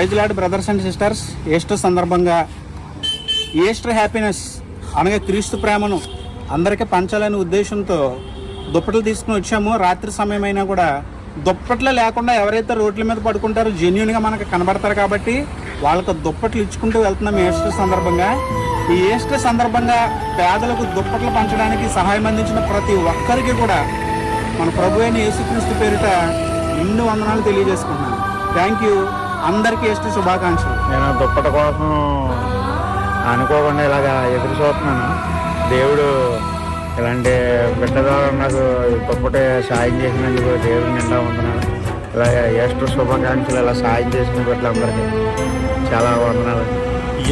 Praise lord brothers and sisters Easter సందర్భంగా Easter happiness అనగా క్రీస్తు ప్రేమను అందరికీ పంచాలనే ఉద్దేశంతో దుప్పట్లు తీసుకుని వచ్చాము. రాత్రి సమయమైనా కూడా దుప్పట్లు లేకుండా ఎవరైతే రోడ్ల మీద పడుకుంటారో జెన్యున్గా మనకు కనబడతారు కాబట్టి వాళ్ళకు దుప్పట్లు ఇచ్చుకుంటూ వెళ్తున్నాం ఈస్టర్ సందర్భంగా. ఈ ఈస్టర్ సందర్భంగా పేదలకు దుప్పట్లు పంచడానికి సహాయం అందించిన ప్రతి ఒక్కరికి కూడా మన ప్రభు అయిన యేసుక్రీస్తు పేరిట నిండు వందనాలు తెలియజేసుకుంటున్నాను. థ్యాంక్ యూ అందరికీ ఈస్టర్ శుభాకాంక్షలు. నేను దుప్పట కోసం అనుకోకుండా ఇలాగా ఎదురు చూస్తున్నాను. దేవుడు ఇలాంటి బిడ్డగా నాకు దుప్పటి సాయం చేసినందుకు దేవుడు నిండా వందనాలు. ఇలాగ ఈస్టర్ శుభాకాంక్షలు ఇలా సాయం చేసిన బిడ్డలందరికీ చాలా వందనాలు.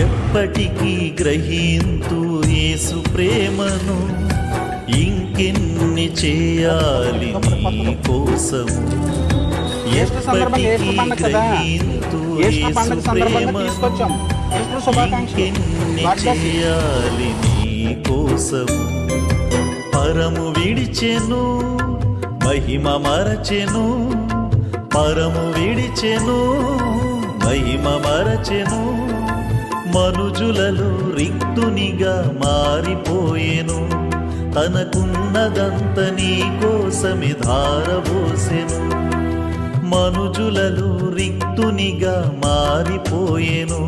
ఎప్పటికీ గ్రహింతు యేసు ప్రేమను ఇంకెన్ని చేయాలి కోసము? ఈస్టర్ సందర్భంగా ఈస్టర్ పండగ కదా? ఈస్టర్ పండగ సందర్భంగా తీసుకొచ్చాం. ఈస్టర్ శుభాకాంక్షలు. కోసము. పరము విడిచెను మహిమ మరచెను. పరము విడిచెను మహిమ మరచెను. మనుజులలో రిక్తునిగా మారిపోయెను. తనకున్నదంత నీ కోసమి ధారబోసెను. మనుజులలో రిక్తునిగా మారిపోయేను.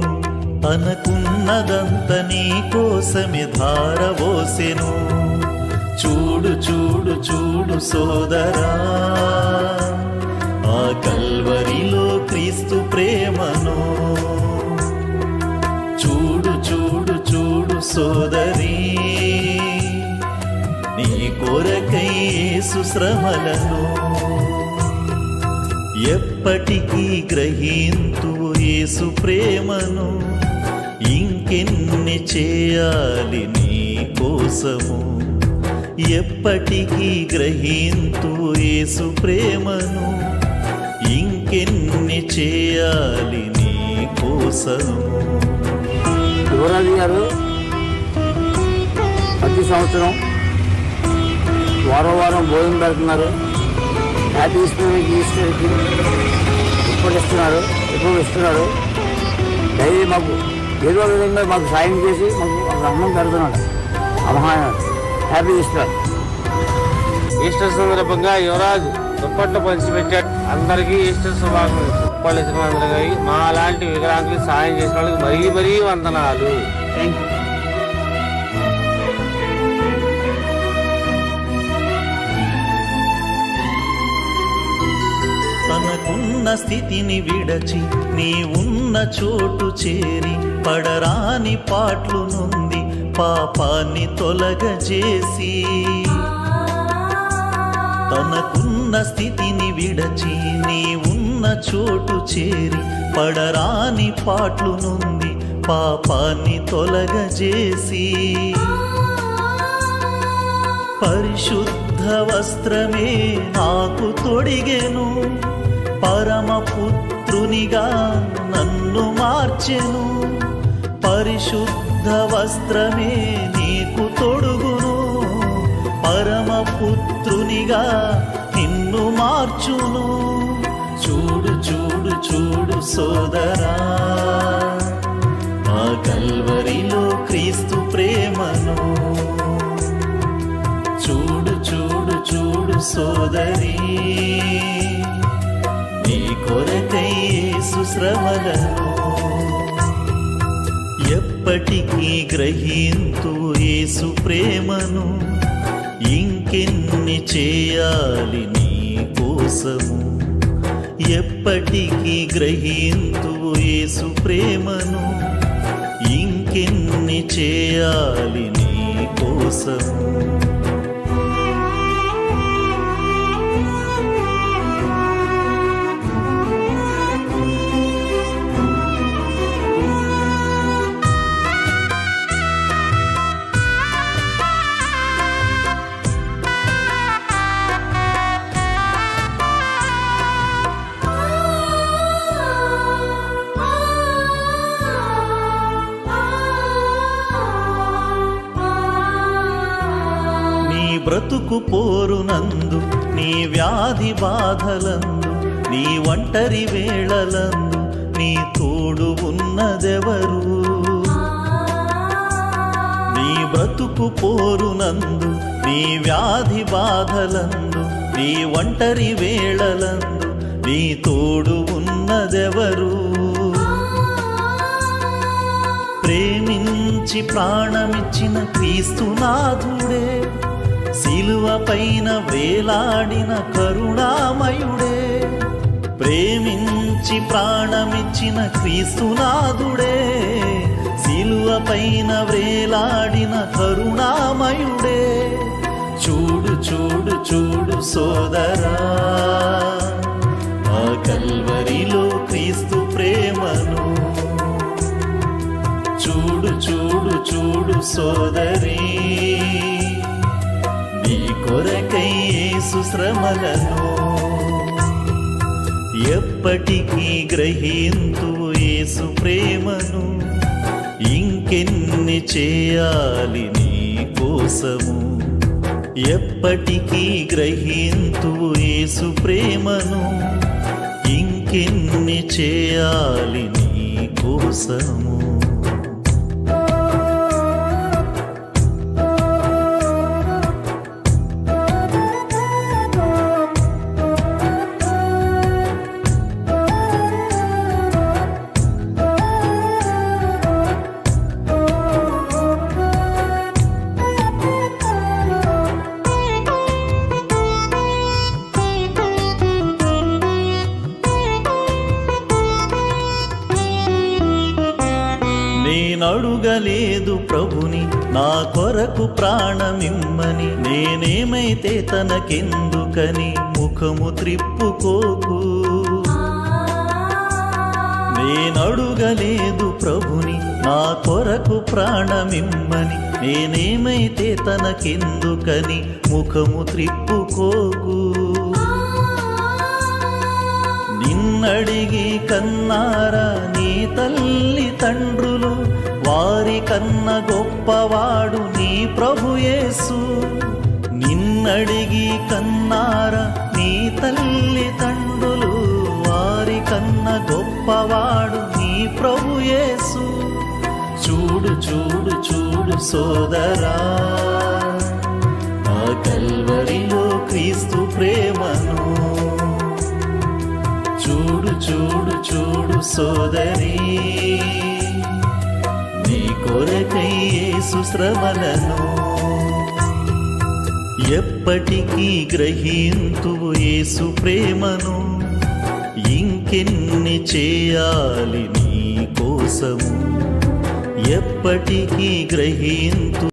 తనకున్నదంత నీ కోసమి ధారవోసెను చూడు చూడు చూడు సోదరా ఆ కల్వరిలో క్రీస్తు ప్రేమను. చూడు చూడు చూడు సోదరి నీ కొరకై సుశ్రమలను ఎప్పటికీ గ్రహింతు యేసు ప్రేమను ఇంకెన్ని చేయాలి నీ కోసము? ఎప్పటికీ గ్రహింతు యేసు ప్రేమను ఇంకెన్ని చేయాలి నీ కోసము? యువరాజు గారు ప్రతి సంవత్సరం వారం వారం భోజనం పెడుతున్నారు. హ్యాపీ ఈస్టర్కి ఈస్టర్కి ఇప్పుడు ఇస్తున్నారు ఇప్పుడు ఇస్తున్నారు డైలీ మాకు ఏదో విధంగా మాకు సాయం చేసి మాకు అన్నం పెడుతున్నాడు అమహాయ హ్యాపీ ఈస్టర్ ఈస్టర్ సందర్భంగా యువరాజు దుప్పట్లు పంచిపెట్టాడు. అందరికీ ఈస్టర్ శుభాకాంక్షలు. దుప్పట్లు ఇచ్చిన అందరికీ. మా లాంటి వికలాంగులకు సాయం చేసిన వాళ్ళకి మరీ మరీ వందనాలు. థ్యాంక్ యూ తనకున్న స్థితిని విడచి నీ ఉన్న చోటు చేరి పడరాని పాట్లు నుండి పాపాన్ని తొలగజేసి. తనకున్న స్థితిని విడచి నీ ఉన్న చోటు చేరి పడరాని పాట్లు నుండి పాపాన్ని తొలగజేసి. పరిశుద్ధ వస్త్రమే నాకు తొడిగెను. పరమపుత్రునిగా నన్ను మార్చెను. పరిశుద్ధ వస్త్రమే నీకు తొడుగును. పరమపుత్రునిగా నిన్ను మార్చును. చూడు చూడు చూడు సోదరా. ఆ కల్వరిలో క్రీస్తు ప్రేమను. చూడు చూడు చూడు సోదరి. కొరకై యేసు ఎప్పటికీ గ్రహింతు యేసు ప్రేమను ఇంకెన్ని చేయాలి నీ కోసము? ఎప్పటికీ గ్రహింతు యేసు ప్రేమను ఇంకెన్ని చేయాలి నీ కోసము? బ్రతుకు పోరునందు నీ వ్యాధి బాధలందు నీ ఒంటరి వేళలందు నీ తోడు ఉన్నదెవరు? నీ బ్రతుకు పోరునందు నీ వ్యాధి బాధలందు నీ ఒంటరి వేళలందు నీ తోడు ఉన్నదెవరు? ప్రేమించి ప్రాణమిచ్చిన క్రీస్తునాథుడే శిలువ పైన వేలాడిన కరుణామయుడే. ప్రేమించి ప్రాణమిచ్చిన క్రీస్తునాథుడే. శిలువ పైన వేలాడిన కరుణామయుడే. చూడు చూడు చూడు సోదరా. ఆ కల్వరిలో క్రీస్తు ప్రేమను. చూడు చూడు చూడు సోదరి. కొరకై సుశ్రమలను ఎప్పటికీ గ్రహింతు యేసు ప్రేమను ఇంకెన్ని చేయాలి నీ కోసము? ఎప్పటికీ గ్రహింతు యేసు ప్రేమను ఇంకెన్ని చేయాలి నీ కోసము? లేదు ప్రభుని నా కొరకు ప్రాణమిమ్మని నేనేమైతే తనకెందుకని ముఖము త్రిప్పుకోకు. నేనడుగలేదు ప్రభుని నా కొరకు ప్రాణమిమ్మని నేనేమైతే తనకెందుకని ముఖము త్రిప్పుకోకు. నిన్నడిగి కన్నారా నీ తల్లి తండ్రులు? వారి కన్న గొప్పవాడు నీ ప్రభుయేసు నిన్నడిగి కన్నారా నీ తల్లి తండ్రులు? వారి కన్న గొప్పవాడు నీ ప్రభుయేసు చూడు చూడు చూడు సోదరా ఆ కల్వరిలో క్రీస్తు ప్రేమను చూడు చూడు చూడు సోదరి. నీ కొరకై యేసు శ్రమలను ఎప్పటికీ గ్రహింతువు యేసు ప్రేమను. ఇంకెన్ని చేయాలి నీ కోసము? ఎప్పటికీ గ్రహింతు